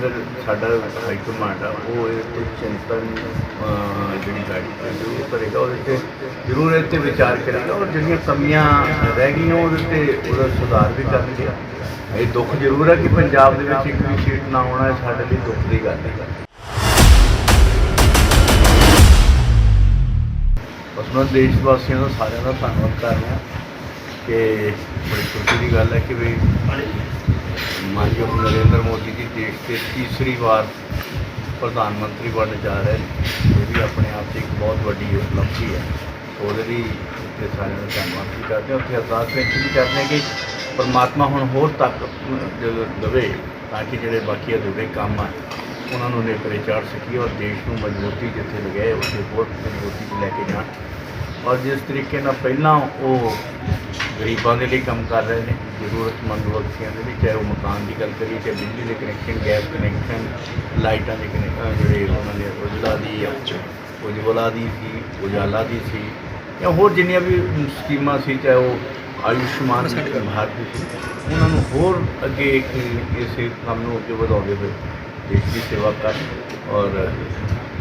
ਕੇਂਦਰ ਸਾਡਾ high command ਆ। ਉਹ ਇਹ ਤੇ ਚਿੰਤਨ ਜਿਹੜੀ ਗਾੜੀ ਜ਼ਰੂਰ ਕਰੇਗਾ, ਉਹਦੇ ਤੇ ਜ਼ਰੂਰ ਇਹ ਤੇ ਵਿਚਾਰ ਕਰੇਗਾ। ਔਰ ਜਿਹੜੀਆਂ ਕਮੀਆਂ ਰਹਿ ਗਈਆਂ, ਉਹਦੇ ਤੇ ਉਹਦਾ ਸੁਧਾਰ ਵੀ ਕਰਨਗੇ ਇਹ ਦੁੱਖ ਜ਼ਰੂਰ ਹੈ ਕਿ ਪੰਜਾਬ ਦੇ ਵਿੱਚ ਇੱਕ ਵੀ ਸੀਟ ਨਾ ਆਉਣਾ ਇਹ ਸਾਡੇ ਲਈ ਦੁੱਖ ਦੀ ਗੱਲ ਹੈ। ਬਸ ਮੈਂ ਦੇਸ਼ ਵਾਸੀਆਂ ਦਾ ਸਾਰਿਆਂ ਦਾ ਧੰਨਵਾਦ ਕਰ ਰਿਹਾ ਕਿ ਬੜੀ ਖੁਸ਼ੀ ਦੀ ਗੱਲ ਹੈ ਕਿ ਵੀ ਮਾਨਯੋਗ ਨਰਿੰਦਰ ਮੋਦੀ ਜੀ, ਦੇਸ਼ ਦੇ ਤੀਸਰੀ ਵਾਰ ਪ੍ਰਧਾਨ ਮੰਤਰੀ ਬਣਨ ਜਾ ਰਹੇ ਨੇ। ਇਹ ਵੀ ਆਪਣੇ ਆਪ 'ਚ ਇੱਕ ਬਹੁਤ ਵੱਡੀ ਉਪਲਬਧੀ ਹੈ। ਉਹਦੇ ਲਈ ਇੱਥੇ ਸਾਰਿਆਂ ਦਾ ਧੰਨਵਾਦ ਵੀ ਕਰਦੇ ਹਾਂ। ਉੱਥੇ ਅਰਦਾਸ ਬੇਨਤੀ ਵੀ ਕਰਦੇ ਹਾਂ ਕਿ ਪਰਮਾਤਮਾ ਹੁਣ ਹੋਰ ਤੱਕ ਦੇਵੇ ਤਾਂ ਕਿ ਜਿਹੜੇ ਬਾਕੀ ਅਧੂਰੇ ਕੰਮ ਆ, ਉਹਨਾਂ ਨੂੰ ਨੇਪਰੇ ਚਾੜ ਸਕੀਏ ਔਰ ਦੇਸ਼ ਨੂੰ ਮਜ਼ਬੂਤੀ ਜਿੱਥੇ ਲਗਾਏ, ਉੱਥੇ ਹੋਰ ਮਜ਼ਬੂਤੀ 'ਚ ਲੈ ਕੇ ਜਾਣ। ਔਰ ਜਿਸ ਤਰੀਕੇ ਨਾਲ ਪਹਿਲਾਂ ਉਹ ਗਰੀਬਾਂ ਦੇ ਲਈ ਕੰਮ ਕਰ ਰਹੇ ਨੇ ਜ਼ਰੂਰਤਮੰਦ ਵਿਅਕਤੀਆਂ ਦੇ ਲਈ ਚਾਹੇ ਉਹ ਮਕਾਨ ਦੀ ਗੱਲ ਕਰੀਏ ਚਾਹੇ ਬਿਜਲੀ ਦੇ ਕਨੈਕਸ਼ਨ ਗੈਸ ਕਨੈਕਸ਼ਨ ਲਾਈਟਾਂ ਦੇ ਕਨੈਕਸ਼ਨ ਜਿਹੜੇ ਉਹਨਾਂ ਨੇ ਉਜਲਾ ਦੀ ਉਜਵਲਾ ਦੀ ਸੀ ਉਜਾਲਾ ਦੀ ਸੀ ਜਾਂ ਹੋਰ ਜਿੰਨੀਆਂ ਵੀ ਸਕੀਮਾਂ ਸੀ ਚਾਹੇ ਉਹ ਆਯੁਸ਼ਮਾਨ ਭਾਰਤ ਦੀ ਸੀ ਉਹਨਾਂ ਨੂੰ ਹੋਰ ਅੱਗੇ ਇੱਕ ਇਸ ਕੰਮ ਨੂੰ ਅੱਗੇ ਵਧਾਉਂਦੇ ਹੋਏ ਦੇਸ਼ ਦੀ ਸੇਵਾ ਕਰਨ ਔਰ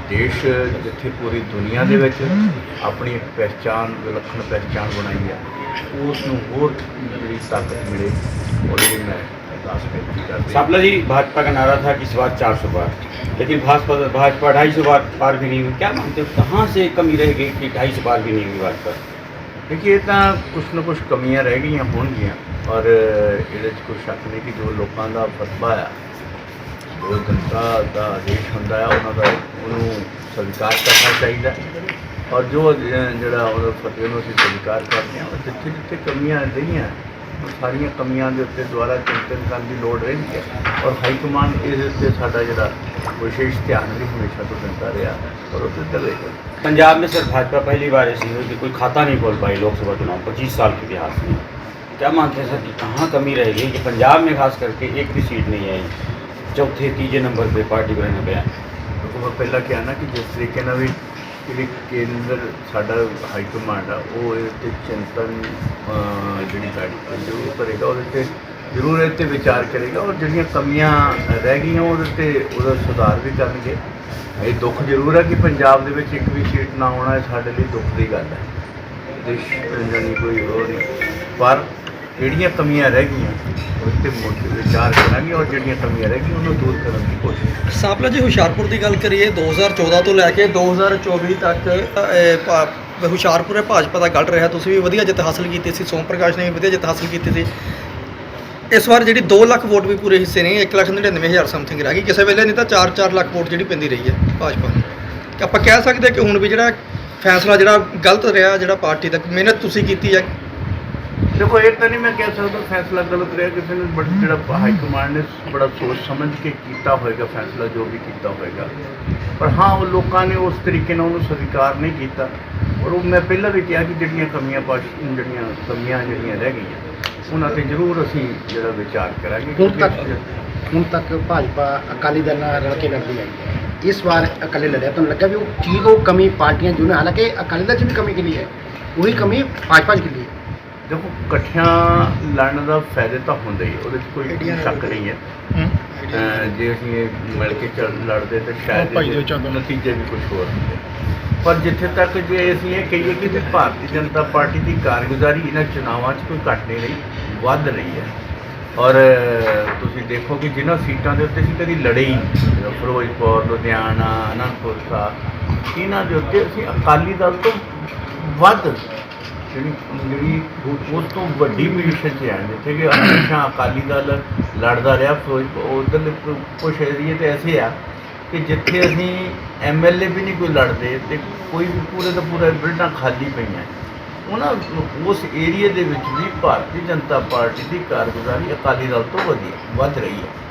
ਦੇਸ਼ ਜਿੱਥੇ ਪੂਰੀ ਦੁਨੀਆ ਦੇ ਵਿੱਚ ਆਪਣੀ ਇੱਕ ਪਛਾਣ ਵਿਲੱਖਣ ਪਛਾਣ ਬਣਾਈ ਹੈ ਉਸ ਨੂੰ ਹੋਰ ਜਿਹੜੀ ਤਾਕਤ ਮਿਲੇ ਉਹਦੇ ਲਈ ਮੈਂ ਅਰਦਾਸ ਬੇਨਤੀ ਕਰਦੇ ਸਾਬਲਾ जी भाजपा का नारा था कि इस बार 400 बार लेकिन भाजपा भाजपा 250 बार पार भी नहीं हुई क्या मानते ਕਿ कहाँ से कमी रह गई कि 250 बार भी नहीं हुई भाजपा ਦੇਖੀਏ ਤਾਂ ਕੁਛ ਨਾ ਕੁਛ ਕਮੀਆਂ ਰਹਿ ਗਈਆਂ ਹੋਣਗੀਆਂ। ਔਰ ਇਹਦੇ 'ਚ ਕੋਈ ਸ਼ੱਕ ਨਹੀਂ ਕਿ ਜੋ ਲੋਕਾਂ ਦਾ ਫਤਵਾ ਆ ਜੋ ਜਨਤਾ ਦਾ ਆਦੇਸ਼ ਹੁੰਦਾ ਆ ਉਹਨਾਂ ਦਾ ਉਹਨੂੰ ਸਵੀਕਾਰ ਕਰਨਾ ਚਾਹੀਦਾ ਔਰ ਜੋ ਅ, ਜਿਹੜਾ ਉਹਦਾ ਫਤਵੇ ਨੂੰ ਅਸੀਂ ਸਵੀਕਾਰ ਕਰਦੇ ਹਾਂ ਔਰ ਜਿੱਥੇ ਜਿੱਥੇ ਕਮੀਆਂ ਰਹੀਆਂ ਉਹ ਸਾਰੀਆਂ ਕਮੀਆਂ ਦੇ ਉੱਤੇ ਦੁਆਰਾ ਚਿੰਤਨ ਕਰਨ ਦੀ ਲੋੜ ਰਹਿੰਦੀ ਹੈ ਔਰ ਹਾਈ ਕਮਾਂਡ ਇਹਦੇ ਉੱਤੇ ਸਾਡਾ ਜਿਹੜਾ ਵਿਸ਼ੇਸ਼ ਧਿਆਨ ਵੀ ਹਮੇਸ਼ਾ ਤੋਂ ਦਿੰਦਾ ਰਿਹਾ ਔਰ ਉਹ ਤੇ ਦੇਵੇਗਾ पंजाब में सर भाजपा पहली बार ऐसी हुई कि कोई खाता नहीं खोल पाई लोकसभा चुनाव पच्चीस साल के इतिहास में क्या मानते हैं सर कि कहाँ कमी रह गई कि पंजाब में खास करके एक भी सीट नहीं आई चौथे तीजे नंबर पे पार्टी को रहना गया ਦੇਖੋ ਮੈਂ ਪਹਿਲਾਂ ਕਿਹਾ ਨਾ ਕਿ ਜਿਸ ਤਰੀਕੇ ਨਾਲ ਵੀ ਜਿਹੜੀ ਕੇਂਦਰ ਸਾਡਾ ਹਾਈ ਕਮਾਂਡ ਆ ਉਹ ਇਹ ਤੇ ਚਿੰਤਨ ਅਹ, ਜਿਹੜੀ ਗਾੜੀ ਤੇ ਜ਼ਰੂਰ ਕਰੇਗਾ ਉਹਦੇ ਤੇ ਜ਼ਰੂਰ ਇਹ ਤੇ ਵਿਚਾਰ ਕਰੇਗਾ ਔਰ ਜਿਹੜੀਆਂ ਕਮੀਆਂ ਰਹਿ ਗਈਆਂ ਉਹਦੇ ਤੇ ਉਹਦਾ ਸੁਧਾਰ ਵੀ ਕਰਨਗੇ ਇਹ ਦੁੱਖ ਜ਼ਰੂਰ ਹੈ ਕਿ ਪੰਜਾਬ ਦੇ ਵਿੱਚ ਇੱਕ ਵੀ ਸੀਟ ਨਾ ਆਉਣਾ ਇਹ ਸਾਡੇ ਲਈ ਦੁੱਖ ਦੀ ਗੱਲ ਹੈ ਦੇਸ਼ ਜਾਨੀ ਕੋਈ ਹੋਰ ਨਹੀਂ ਪਰ ਜਿਹੜੀਆਂ ਕਮੀਆਂ ਰਹਿ ਗਈਆਂ ਉਹ ਤੇ ਕੇ ਵਿਚਾਰ ਕਰਾਂਗੇ ਔਰ ਜਿਹੜੀਆਂ ਕਮੀਆਂ ਰਹਿ ਗਈਆਂ ਉਹਨੂੰ ਦੂਰ ਕਰਨ ਦੀ ਕੋਸ਼ਿਸ਼ ਸਾਪਲਾ ਜੀ ਹੁਸ਼ਿਆਰਪੁਰ ਦੀ ਗੱਲ ਕਰੀਏ 2014 ਤੋਂ ਲੈ ਕੇ 2024 ਤੱਕ ਅਹ, ਭਾ- ਹੁਸ਼ਿਆਰਪੁਰ ਭਾਜਪਾ ਦਾ ਗੜ ਰਿਹਾ। ਤੁਸੀਂ ਵੀ ਵਧੀਆ ਜਿੱਤ ਹਾਸਲ ਕੀਤੀ ਸੀ ਸੋਮ ਪ੍ਰਕਾਸ਼ ਨੇ ਵੀ ਵਧੀਆ ਜਿੱਤ ਹਾਸਲ ਕੀਤੀ ਸੀ। ਇਸ ਵਾਰ ਜਿਹੜੀ 2 ਲੱਖ ਵੋਟ ਵੀ ਪੂਰੇ ਹਿੱਸੇ ਨੇ 1 ਲੱਖ 99000 ਸਮਥਿੰਗ ਰਹਿ ਗਈ। ਕਿਸੇ ਵੇਲੇ ਨਹੀਂ ਤਾਂ 4-4 ਲੱਖ ਵੋਟ ਜਿਹੜੀ ਪੈਂਦੀ ਰਹੀ ਹੈ ਭਾਜਪਾ ਨੂੰ। ਆਪਾਂ ਕਹਿ ਸਕਦੇ ਕਿ ਹੁਣ ਵੀ ਜਿਹੜਾ ਫੈਸਲਾ ਜਿਹੜਾ ਗਲਤ ਰਿਹਾ ਜਿਹੜਾ ਪਾਰਟੀ ਦਾ ਮਿਹਨਤ ਤੁਸੀਂ ਕੀਤੀ ਹੈ ਦੇਖੋ ਇਹ ਤਾਂ ਨਹੀਂ ਮੈਂ ਕਹਿ ਸਕਦਾ ਫੈਸਲਾ ਗਲਤ ਰਿਹਾ ਕਿਸੇ ਨੇ ਬਟ ਜਿਹੜਾ ਹਾਈ ਕਮਾਂਡ ਨੇ ਬੜਾ ਸੋਚ ਸਮਝ ਕੇ ਕੀਤਾ ਹੋਏਗਾ ਫੈਸਲਾ ਜੋ ਵੀ ਕੀਤਾ ਹੋਏਗਾ ਪਰ ਹਾਂ ਉਹ ਲੋਕਾਂ ਨੇ ਉਸ ਤਰੀਕੇ ਨਾਲ ਉਹਨੂੰ ਸਵੀਕਾਰ ਨਹੀਂ ਕੀਤਾ ਔਰ ਉਹ ਮੈਂ ਪਹਿਲਾਂ ਵੀ ਕਿਹਾ ਕਿ ਜਿਹੜੀਆਂ ਕਮੀਆਂ ਪਾਸ਼ ਜਿਹੜੀਆਂ ਕਮੀਆਂ ਜਿਹੜੀਆਂ ਰਹਿ ਗਈਆਂ ਉਹਨਾਂ ਤੇ ਜ਼ਰੂਰ ਅਸੀਂ ਜਿਹੜਾ ਵਿਚਾਰ ਕਰਾਂਗੇ ਹੁਣ ਤੱਕ ਕਿਉਂਕਿ ਹੁਣ ਤੱਕ ਭਾਜਪਾ ਅਕਾਲੀ ਦਲ ਨਾਲ ਰਲ ਕੇ ਲੜਦੀ ਆਈ ਹੈ। ਇਸ ਵਾਰ ਅਕਾਲੀ ਲੜਿਆ, ਤੁਹਾਨੂੰ ਲੱਗਾ ਵੀ ਉਹ ਚੀਜ਼ ਉਹ ਕਮੀ ਪਾਰਟੀਆਂ ਜੋ ਨੇ? ਹਾਲਾਂਕਿ ਅਕਾਲੀ ਦਲ 'ਚ ਵੀ ਕਮੀ ਕਿਲੀ ਹੈ? ਉਹੀ ਕਮੀ ਭਾਜਪਾ 'ਚ ਕਿਲੀ ਹੈ? ਦੇਖੋ ਇਕੱਠਿਆਂ ਲੜਨ ਦਾ ਫਾਇਦੇ ਤਾਂ ਹੁੰਦਾ ਹੀ ਉਹਦੇ 'ਚ ਕੋਈ ਸ਼ੱਕ ਨਹੀਂ ਹੈ। ਅਹ ਜੇ ਅਸੀਂ ਇਹ ਮਿਲ ਕੇ ਚੱਲ ਲੜਦੇ ਤਾਂ ਸ਼ਾਇਦ ਨਤੀਜੇ ਵੀ ਕੁਝ ਹੋਰ ਹੁੰਦੇ। ਪਰ ਜਿੱਥੇ ਤੱਕ ਜੇ ਅਸੀਂ ਇਹ ਕਹੀਏ ਕਿ ਵੀ ਭਾਰਤੀ ਜਨਤਾ ਪਾਰਟੀ ਦੀ ਕਾਰਗੁਜ਼ਾਰੀ ਇਹਨਾਂ ਚੁਣਾਵਾਂ 'ਚ ਕੋਈ ਘੱਟ ਨਹੀਂ ਰਹੀ ਵੱਧ ਰਹੀ ਹੈ। ਔਰ ਤੁਸੀਂ ਦੇਖੋ ਕਿ ਜਿਨ੍ਹਾਂ ਸੀਟਾਂ ਦੇ ਉੱਤੇ ਅਸੀਂ ਕਦੀ ਲੜੇ ਹੀ ਨਹੀਂ। ਫਿਰੋਜ਼ਪੁਰ ਲੁਧਿਆਣਾ ਅਨੰਦਪੁਰ ਸਾਹਿਬ ਇਹਨਾਂ ਦੇ ਉੱਤੇ ਅਸੀਂ ਅਕਾਲੀ ਦਲ ਤੋਂ ਵੱਧ ਜਿਹੜੀ ਜਿਹੜੀ ਉਹ- ਉਸ ਤੋਂ ਵੱਡੀ ਪੋਜੀਸ਼ਨ 'ਚ ਆ ਜਿੱਥੇ ਕਿ ਹਮੇਸ਼ਾ ਅਕਾਲੀ ਦਲ ਲੜਦਾ ਰਿਹਾ, ਫਿਰੋਜ਼ਪੁਰ ਉਧਰ ਕੁਛ ਏਰੀਏ ਤੇ ਐਸੇ ਆ ਕਿ ਜਿੱਥੇ ਅਸੀਂ ਐਮਐਲਏ ਵੀ ਨਹੀਂ ਕੋਈ ਲੜਦੇ ਤੇ ਕੋਈ ਵੀ ਪੂਰੇ ਦਾ ਪੂਰਾ ਬਿਲਡਾਂ ਖਾਲੀ ਪਈਆਂ। ਉਹਨਾਂ ਉਸ ਏਰੀਏ ਦੇ ਵਿੱਚ ਵੀ ਭਾਰਤੀ ਜਨਤਾ ਪਾਰਟੀ ਦੀ ਕਾਰਗੁਜ਼ਾਰੀ ਅਕਾਲੀ ਦਲ ਤੋਂ ਵਧੀਆ ਵੱਧ ਰਹੀ ਹੈ।